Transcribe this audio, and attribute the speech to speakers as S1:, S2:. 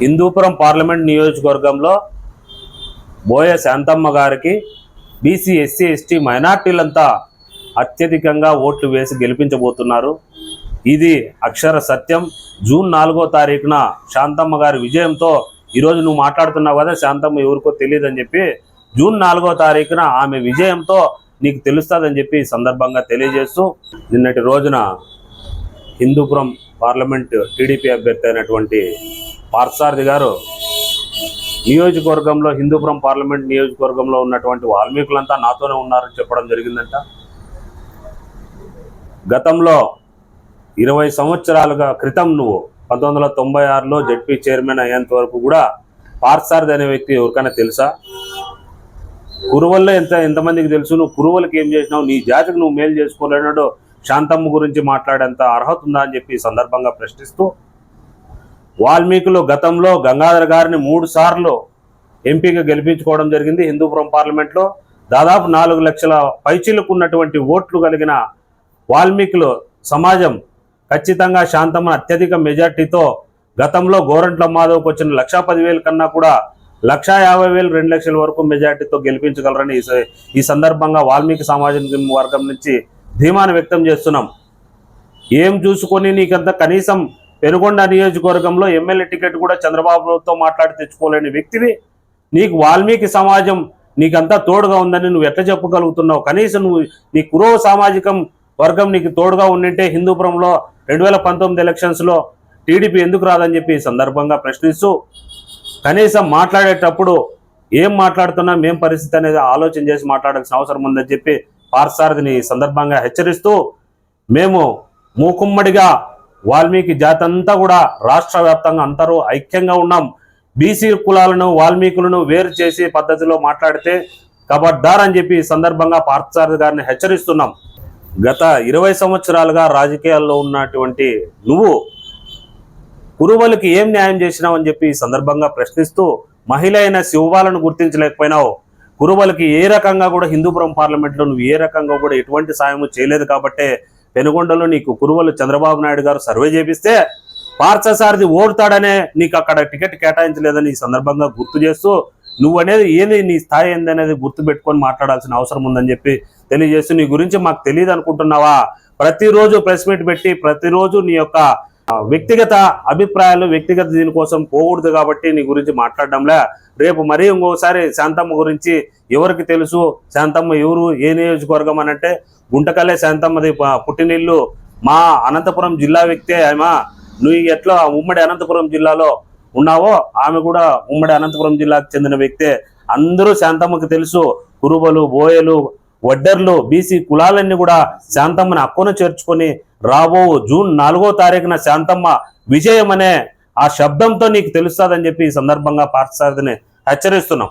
S1: Hindupuram parliament నియోజకవర్గంలో బోయ శాంతమ్మ గారికి BC SC ST మైనార్టీలంతా అత్యధికంగా ఓట్లు వేసి గెలిపించబోతున్నారు. ఇది అక్షర సత్యం. జూన్ నాలుగో తారీఖున శాంతమ్మ గారి విజయంతో ఈరోజు నువ్వు మాట్లాడుతున్నావు కదా శాంతమ్మ ఎవరికో తెలియదని చెప్పి జూన్ నాలుగో తారీఖున ఆమె విజయంతో నీకు తెలుస్తుందని చెప్పి సందర్భంగా తెలియజేస్తూ నిన్నటి రోజున హిందూపురం పార్లమెంట్ టీడీపీ అభ్యర్థి అయినటువంటి పార్థసారథి గారు నియోజకవర్గంలో హిందూపురం పార్లమెంట్ నియోజకవర్గంలో ఉన్నటువంటి వాల్మీకులంతా నాతోనే ఉన్నారని చెప్పడం జరిగిందంట. గతంలో ఇరవై సంవత్సరాలుగా క్రితం నువ్వు పంతొమ్మిది వందల తొంభై ఆరులో జడ్పీ చైర్మన్ అయ్యేంత వరకు కూడా పార్థసారథి అనే వ్యక్తి ఎవరికైనా తెలుసా? కురువల్లో ఎంత ఎంతమందికి తెలుసు? నువ్వు కురువలకి ఏం చేసినావు? నీ జాతికి నువ్వు మేలు చేసుకోలేనాడు. శాంతమ్మ గురించి మాట్లాడేంత అర్హత ఉందా అని చెప్పి సందర్భంగా ప్రశ్నిస్తూ వాల్మీకులు గతంలో గంగాధర్ గారిని మూడు సార్లు ఎంపీగా గెలిపించుకోవడం జరిగింది. హిందూపురం పార్లమెంట్లో దాదాపు నాలుగు లక్షల పైచీలకు ఉన్నటువంటి ఓట్లు కలిగిన వాల్మీకులు సమాజం ఖచ్చితంగా శాంతమ్మ అత్యధిక మెజార్టీతో గతంలో గోరంట్ల మాధవ్కి వచ్చిన లక్షా పదివేల కన్నా కూడా లక్షా యాభై వేలు రెండు లక్షల వరకు మెజార్టీతో గెలిపించగలరని ఈ సందర్భంగా వాల్మీకి సామాజిక వర్గం నుంచి ధీమాను వ్యక్తం చేస్తున్నాం. ఏం చూసుకొని నీకంత కనీసం పెనుగొండ నియోజకవర్గంలో ఎమ్మెల్యే టికెట్ కూడా చంద్రబాబుతో మాట్లాడి తెచ్చుకోలేని వ్యక్తివి. నీకు వాల్మీకి సమాజం నీకంతా తోడుగా ఉందని నువ్వు ఎట్లా చెప్పగలుగుతున్నావు? కనీసం నువ్వు నీ కురవ సామాజికం వర్గం నీకు తోడుగా ఉండింటే హిందూపురంలో రెండు వేల పంతొమ్మిది ఎలక్షన్స్లో టీడీపీ ఎందుకు రాదని చెప్పి సందర్భంగా ప్రశ్నిస్తూ కనీసం మాట్లాడేటప్పుడు ఏం మాట్లాడుతున్నా మేం పరిస్థితి అనేది ఆలోచన చేసి మాట్లాడాల్సిన అవసరం ఉందని చెప్పి పార్సారథిని సందర్భంగా హెచ్చరిస్తూ మేము మూకుమ్మడిగా వాల్మీకి జాతి అంతా కూడా రాష్ట్ర వ్యాప్తంగా అందరూ ఐక్యంగా ఉన్నాం. బీసీ కులాలను వాల్మీకులను వేరు చేసి పద్ధతిలో మాట్లాడితే కబడ్దార్ అని చెప్పి సందర్భంగా పార్థసారథి గారిని హెచ్చరిస్తున్నాం. గత ఇరవై సంవత్సరాలుగా రాజకీయాల్లో ఉన్నటువంటి నువ్వు కురువలకి ఏం న్యాయం చేసినావు అని చెప్పి సందర్భంగా ప్రశ్నిస్తూ మహిళ అయిన శివబాలను గుర్తించలేకపోయినావు. కురువలకి ఏ రకంగా కూడా హిందూపురం పార్లమెంట్లో నువ్వు ఏ రకంగా కూడా ఎటువంటి సాయం చేయలేదు కాబట్టే పెనుగొండలో నీకు కురువలు చంద్రబాబు నాయుడు గారు సర్వే చేపిస్తే పార్థసారథి ఓడతాడనే నీకు అక్కడ టికెట్ కేటాయించలేదని ఈ సందర్భంగా గుర్తు చేస్తూ నువ్వు అనేది ఏది నీ స్థాయి ఏంది అనేది గుర్తు పెట్టుకొని మాట్లాడాల్సిన అవసరం ఉందని చెప్పి తెలియజేస్తూ నీ గురించి మాకు తెలియదు అనుకుంటున్నావా ప్రతిరోజు ప్రెస్ మీట్ పెట్టి ప్రతిరోజు నీ యొక్క వ్యక్తిగత అభిప్రాయాలు వ్యక్తిగత దీనికోసం పోకూడదు కాబట్టి నీ గురించి మాట్లాడడంలే. రేపు మరీ ఇంకోసారి శాంతమ్మ గురించి ఎవరికి తెలుసు? శాంతమ్మ ఎవరు? ఏ నియోజకవర్గం అని అంటే గుంటకల్లే శాంతమ్మది పుట్టినిల్లు. మా అనంతపురం జిల్లా వ్యక్తే ఆమె. నువ్వు ఎట్లా ఉమ్మడి అనంతపురం జిల్లాలో ఉన్నావో? ఆమె కూడా ఉమ్మడి అనంతపురం జిల్లాకు చెందిన వ్యక్తే. అందరూ శాంతమ్మకి తెలుసు. కురుబలు బోయలు వడ్డర్లు బీసీ కులాలన్నీ కూడా శాంతమ్మని అక్కున చేర్చుకొని రాబో జూన్ నాలుగో తారీఖున శాంతమ్మ విజయం అనే ఆ శబ్దంతో నీకు తెలుస్తుందని చెప్పి ఈ సందర్భంగా పార్థసారథిని హెచ్చరిస్తున్నాం.